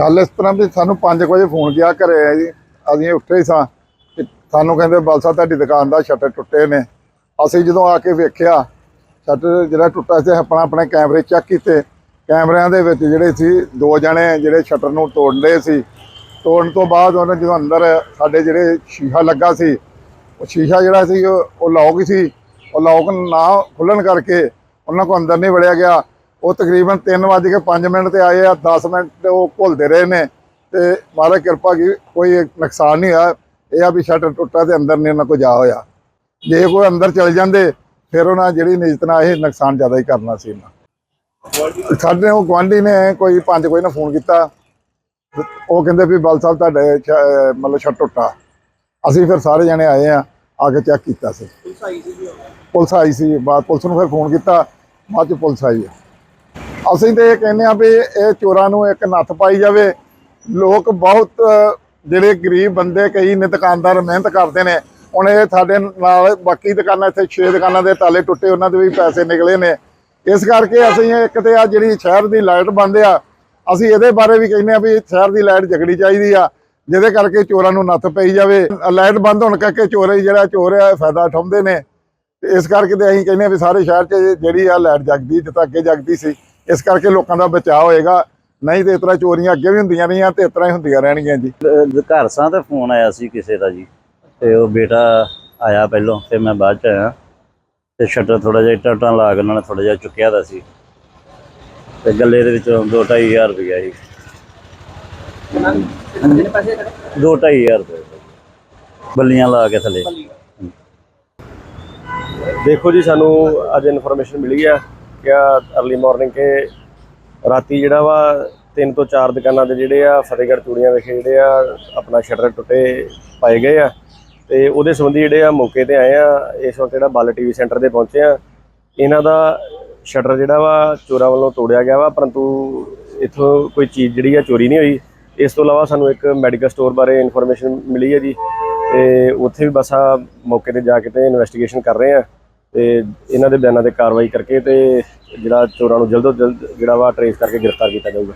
ਗੱਲ ਇਸ ਤਰ੍ਹਾਂ ਵੀ ਸਾਨੂੰ 5 ਵਜੇ ਫੋਨ ਗਿਆ ਘਰੇ ਆ ਜੀ, ਅਸੀਂ ਉੱਠੇ ਹੀ ਸਾਂ। ਤੇ ਸਾਨੂੰ ਕਹਿੰਦੇ ਬਲਸਾ ਤੁਹਾਡੀ ਦੁਕਾਨ ਦਾ ਸ਼ਟਰ ਟੁੱਟੇ ਨੇ। ਅਸੀਂ ਜਦੋਂ ਆ ਕੇ ਵੇਖਿਆ, ਸ਼ਟਰ ਜਿਹੜਾ ਟੁੱਟਾ ਸੀ, ਆਪਣਾ ਆਪਣੇ ਕੈਮਰੇ ਚੈੱਕ ਕੀਤੇ। ਕੈਮਰਿਆਂ ਦੇ ਵਿੱਚ ਜਿਹੜੇ ਸੀ, ਦੋ ਜਣੇ ਜਿਹੜੇ ਸ਼ਟਰ ਨੂੰ ਤੋੜ ਲਏ ਸੀ। ਤੋੜਨ ਤੋਂ ਬਾਅਦ ਉਹਨਾਂ ਜਦੋਂ ਅੰਦਰ ਸਾਡੇ ਜਿਹੜੇ ਸ਼ੀਸ਼ਾ ਲੱਗਾ ਸੀ, ਉਹ ਸ਼ੀਸ਼ਾ ਜਿਹੜਾ ਸੀ, ਉਹ ਉਹ ਲੌਕ ਸੀ। ਉਹ ਲੌਕ ਨਾ ਖੁੱਲਣ ਕਰਕੇ ਉਹਨਾਂ ਕੋ ਅੰਦਰ ਨਹੀਂ ਵੜਿਆ ਗਿਆ। ਉਹ ਤਕਰੀਬਨ 3:05 ਮਿੰਟ ਤੇ ਆਏ ਆ 10 ਮਿੰਟ ਉਹ ਘੁਲਦੇ ਰਹੇ ਨੇ। ਤੇ ਮਹਾਰਾਜ ਕਿਰਪਾ ਕੀ ਕੋਈ ਨੁਕਸਾਨ ਨਹੀਂ ਹੋਇਆ। ਇਹ ਆ ਵੀ ਸ਼ਟਰ ਟੁੱਟਾ ਤੇ ਅੰਦਰ ਨਹੀਂ ਉਹਨਾਂ ਕੋ ਜਾ ਹੋਇਆ। ਜੇ ਕੋਈ ਅੰਦਰ ਚਲ ਜਾਂਦੇ ਫਿਰ ਉਹਨਾਂ ਜਿਹੜੀ ਨਿਜਤ ਨਾਲ ਇਹ ਨੁਕਸਾਨ ਜ਼ਿਆਦਾ ਹੀ ਕਰਨਾ ਸੀ ਇਹਨਾਂ। ਸਾਡੇ ਉਹ ਗੁਆਂਢੀ ਨੇ ਕੋਈ ਪੰਜ ਕੋਈ ਨੇ ਫੋਨ ਕੀਤਾ। ਉਹ ਕਹਿੰਦੇ ਵੀ ਬਲ ਸਾਹਿਬ ਤੁਹਾਡੇ ਮਤਲਬ ਸ਼ਟਰ ਟੁੱਟਾ। ਅਸੀਂ ਫਿਰ ਸਾਰੇ ਜਣੇ ਆਏ ਆ ਆ ਕੇ ਚੈੱਕ ਕੀਤਾ ਸੀ। ਪੁਲਿਸ ਆਈ ਸੀ ਬਾਅਦ ਪੁਲਿਸ ਨੂੰ ਫਿਰ ਫੋਨ ਕੀਤਾ। ਬਾਅਦ ਚ ਪੁਲਿਸ ਆਈ ਹੈ ਅਸੀਂ ਤੇ ਇਹ ਕਹਿੰਦੇ ਆ ਵੀ ਇਹ ਚੋਰਾਂ ਨੂੰ ਇੱਕ ਨੱਥ ਪਾਈ ਜਾਵੇ। ਲੋਕ ਬਹੁਤ ਜਿਹੜੇ ਗਰੀਬ ਬੰਦੇ ਕਈ ਨੇ ਦੁਕਾਨਦਾਰ ਮਿਹਨਤ ਕਰਦੇ ਨੇ। ਹੁਣ ਇਹ ਸਾਡੇ ਨਾਲ ਬਾਕੀ ਦੁਕਾਨਾਂ, ਇੱਥੇ 6 ਦੁਕਾਨਾਂ ਦੇ ਤਾਲੇ ਟੁੱਟੇ, ਉਹਨਾਂ ਦੇ ਵੀ ਪੈਸੇ ਨਿਕਲੇ ਨੇ। ਇਸ ਕਰਕੇ ਅਸੀਂ ਇੱਕ ਤੇ ਆ ਜਿਹੜੀ ਸ਼ਹਿਰ ਦੀ ਲਾਈਟ ਬੰਦ ਆ, ਅਸੀਂ ਇਹਦੇ ਬਾਰੇ ਵੀ ਕਹਿੰਦੇ ਆ ਵੀ ਸ਼ਹਿਰ ਦੀ ਲਾਈਟ ਜਗਣੀ ਚਾਹੀਦੀ ਆ, ਜਿਹਦੇ ਕਰਕੇ ਚੋਰਾਂ ਨੂੰ ਨੱਥ ਪਈ ਜਾਵੇ। ਲਾਈਟ ਬੰਦ ਹੋਣ ਕਰਕੇ ਚੋਰੇ ਜਿਹੜਾ ਚੋਰ ਆ ਫਾਇਦਾ ਉਠਾਉਂਦੇ ਨੇ। ਇਸ ਕਰਕੇ ਤੇ ਅਸੀਂ ਕਹਿੰਦੇ ਆ ਵੀ ਸਾਰੇ ਸ਼ਹਿਰ 'ਚ ਜਿਹੜੀ ਆ ਲਾਈਟ ਜਗਦੀ, ਜਿੱਦਾਂ ਅੱਗੇ ਜਗਦੀ ਸੀ ਇਸ ਕਰਕੇ ਲੋਕਾਂ ਦਾ ਬਚਾਅ ਹੋਏਗਾ। ਨਹੀਂ ਤੇ ਇਸ ਤਰ੍ਹਾਂ ਚੋਰੀਆਂ ਅੱਗੇ ਵੀ ਹੁੰਦੀਆਂ ਰਹੀਆਂ ਤੇ ਇਸ ਤਰ੍ਹਾਂ ਹੀ ਹੁੰਦੀਆਂ ਰਹਿਣਗੀਆਂ ਜੀ। ਘਰ ਸਾਂ ਤੇ ਫੋਨ ਆਇਆ ਸੀ ਕਿਸੇ ਦਾ ਜੀ। ਤੇ ਉਹ ਬੇਟਾ ਆਇਆ ਪਹਿਲੋਂ ਤੇ ਮੈਂ ਬਾਅਦ ਚ ਆਇਆ। ਤੇ ਸ਼ਟਰ ਥੋੜਾ ਜਿਹਾ ਇੱਟਾਂ ਉੱਟਾਂ ਲਾ ਕੇ ਉਹਨਾਂ ਨੇ ਥੋੜਾ ਜਿਹਾ ਚੁੱਕਿਆ ਦਾ ਸੀ। ਤੇ ਗੱਲੇ ਦੇ ਵਿੱਚੋਂ 2-2500 ਰੁਪਇਆ ਸੀ। ਕਿੰਨੇ ਪੈਸੇ ਖੜੇ 2-2500 ਰੁਪਏ ਬੱਲੀਆਂ ਲਾ ਕੇ ਥੱਲੇ। ਦੇਖੋ ਜੀ ਸਾਨੂੰ ਅੱਜ ਇਨਫੋਰਮੇਸ਼ਨ ਮਿਲੀ ਆ। ਕਿ ਅਰਲੀ ਮਾਰਨਿੰਗ ਕੇ ਰਾਤੀ ਜਿਹੜਾ ਵਾ ਤਿੰਨ ਤੋਂ ਚਾਰ ਦੁਕਾਨਾਂ ਦੇ ਜਿਹੜੇ ਆ ਫਤਿਹਗੜ੍ਹ ਚੂੜੀਆਂ ਵਿਖੇ ਜਿਹੜੇ ਆ ਆਪਣਾ ਸ਼ਟਰ ਟੁੱਟੇ ਪਾਏ ਗਏ ਆ ਤੇ ਉਹਦੇ ਸੰਬੰਧੀ ਜਿਹੜੇ ਆ ਮੌਕੇ ਤੇ ਆਏ ਆ, ਇਸ ਵਕਤ ਜਿਹੜਾ ਬੱਲ ਟੀਵੀ ਸੈਂਟਰ 'ਤੇ ਪਹੁੰਚੇ ਆ। ਇਹਨਾਂ ਦਾ ਸ਼ਟਰ ਜਿਹੜਾ ਵਾ ਚੋਰਾਂ ਵੱਲੋਂ ਤੋੜਿਆ ਗਿਆ ਵਾ, ਪਰੰਤੂ ਇਥੋਂ ਕੋਈ ਚੀਜ਼ ਜਿਹੜੀ ਆ ਚੋਰੀ ਨਹੀਂ ਹੋਈ। ਇਸ ਤੋਂ ਇਲਾਵਾ ਸਾਨੂੰ ਇੱਕ ਮੈਡੀਕਲ ਸਟੋਰ ਬਾਰੇ ਇਨਫੋਰਮੇਸ਼ਨ ਮਿਲੀ ਹੈ ਜੀ ਤੇ ਉੱਥੇ ਵੀ ਬਸ ਆ ਮੌਕੇ ਤੇ ਜਾ ਕੇ ਤੇ ਇਨਵੈਸਟੀਗੇਸ਼ਨ ਕਰ ਰਹੇ ਆ। ਤੇ ਇਹਨਾਂ ਦੇ ਬਿਆਨਾਂ ਤੇ ਕਾਰਵਾਈ ਕਰਕੇ ਤੇ ਜਿਹੜਾ ਚੋਰਾਂ ਨੂੰ ਜਲਦ ਤੋਂ ਜਲਦ ਜਿਹੜਾ ਵਾ ਟਰੇਸ ਕਰਕੇ ਗ੍ਰਿਫਤਾਰ ਕੀਤਾ ਜਾਊਗਾ।